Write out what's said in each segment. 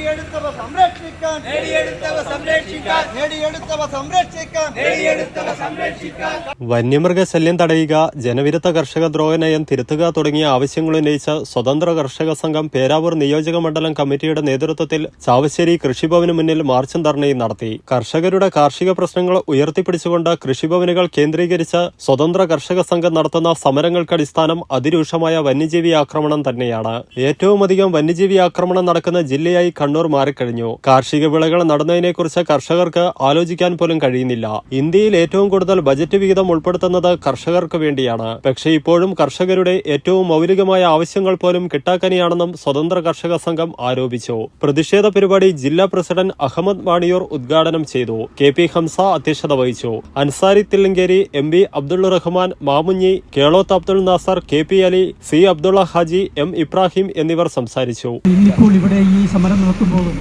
സംരക്ഷിക്കാൻ. നേടിയെടുത്തവ സംരക്ഷിക്കാൻ. നേടിയെടുത്തവ സംരക്ഷിക്കാൻ. നേടിയെടുത്തവ സംരക്ഷിക്കാൻ. വന്യമൃഗശല്യം തടയുക ജനവിരുദ്ധ കർഷക ദ്രോഹ നയം തിരുത്തുക തുടങ്ങിയ ആവശ്യങ്ങൾ ഉന്നയിച്ച സ്വതന്ത്ര കർഷക സംഘം പേരാവൂർ നിയോജക മണ്ഡലം കമ്മിറ്റിയുടെ നേതൃത്വത്തിൽ ചാവശ്ശേരി കൃഷിഭവന് മുന്നിൽ മാർച്ചും ധർണയും നടത്തി. കർഷകരുടെ കാർഷിക പ്രശ്നങ്ങൾ ഉയർത്തിപ്പിടിച്ചുകൊണ്ട് കൃഷിഭവനുകൾ കേന്ദ്രീകരിച്ച സ്വതന്ത്ര കർഷക സംഘം നടത്തുന്ന സമരങ്ങൾക്ക് അടിസ്ഥാനം അതിരൂക്ഷമായ വന്യജീവി ആക്രമണം തന്നെയാണ്. ഏറ്റവുമധികം വന്യജീവി ആക്രമണം നടക്കുന്ന ജില്ലയായി കണ്ണൂർ മാറിക്കഴിഞ്ഞു. കാർഷിക വിളകൾ നടന്നതിനെക്കുറിച്ച് കർഷകർക്ക് ആലോചിക്കാൻ പോലും കഴിയുന്നില്ല. ഇന്ത്യയിൽ ഏറ്റവും കൂടുതൽ ബജറ്റ് വിഹിതം ഉൾപ്പെടുത്തുന്നത് കർഷകർക്ക് വേണ്ടിയാണ്. പക്ഷേ ഇപ്പോഴും കർഷകരുടെ ഏറ്റവും മൗലികമായ ആവശ്യങ്ങൾ പോലും കിട്ടാക്കനിയാണെന്നും സ്വതന്ത്ര കർഷക സംഘം ആരോപിച്ചു. പ്രതിഷേധ പരിപാടി ജില്ലാ പ്രസിഡന്റ് അഹമ്മദ് വാണിയൂർ ഉദ്ഘാടനം ചെയ്തു. കെ പി ഹംസ അധ്യക്ഷത വഹിച്ചു. Ansari Thillankeri M B Abdul Rahman Mamunji Keloth Abdul Nasar K P Ali C Abdulla Haji M Ibrahim എന്നിവർ സംസാരിച്ചു. ഇന്നിപ്പോൾ ഇവിടെ ഈ സമരം നടത്തുമ്പോൾ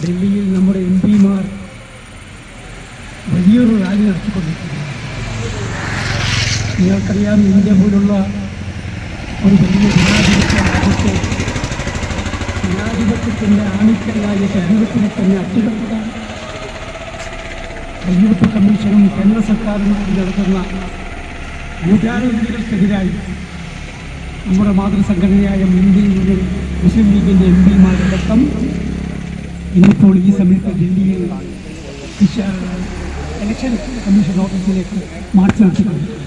ഡൽഹിയിൽ നമ്മുടെ എം പിമാർ വലിയൊരു റാലി നടത്തിക്കൊണ്ടിരിക്കുന്നു നിങ്ങൾക്കറിയാം ഇന്ത്യ പോലുള്ള ഒരു വലിയ ജനാധിപത്യ രാജ്യത്തെ ജനാധിപത്യത്തിന്റെ ആണിക്കല്ലായ തെരഞ്ഞെടുപ്പിനെ തന്നെ അട്ടിമറിക്കാൻ തെരഞ്ഞെടുപ്പ് കമ്മീഷനും കേന്ദ്ര സർക്കാരും നടത്തുന്ന ഗൂഢാലോചനകൾക്കെതിരായി നമ്മുടെ മാതൃസംഘടനയായ ഇന്ത്യൻ യൂണിയൻ മുസ്ലിം ലീഗിന്റെ എം പിമാരടക്കം ഇന്നിപ്പോൾ ഈ സമയത്ത് ഡൽഹിയിൽ ഇലക്ഷൻ കമ്മീഷൻ ഓഫീസിലേക്ക് march നടത്തിക്കൊണ്ടിരിക്കുന്നു.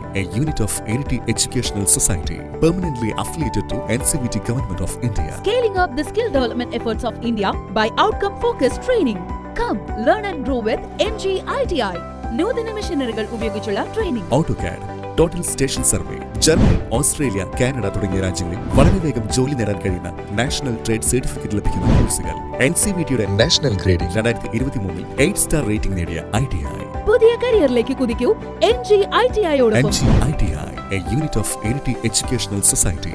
a unit of Unity Educational Society, permanently affiliated to NCVT Government of India. Scaling up the skill development efforts of India by outcome focused training. Come, learn and grow with NGITI. നൂതന മെഷീനറികൾ ഉപയോഗിച്ചുള്ള training AutoCAD total station survey Germany Australia Canada തുടങ്ങിയ രാജ്യങ്ങളിൽ വളരെ വേഗം ജോലി നേടാൻ കഴിയുന്ന നാഷണൽ ട്രേഡ് സർട്ടിഫിക്കറ്റ് ലഭിക്കുന്ന കോഴ്സുകൾ എൻ സി വി ടിയുടെ നാഷണൽ ഗ്രേഡിൽ രണ്ടായിരത്തി ഇരുപത്തി മൂന്നിൽ എയ്റ്റ് സ്റ്റാർ റേറ്റിംഗ് നേടിയ ഐ ടി ഐ പുതിയ കരിയറിലേക്ക് കുതിക്കൂ. N G I T N ഐയോടൊപ്പം G I T I A unit of Iritty educational society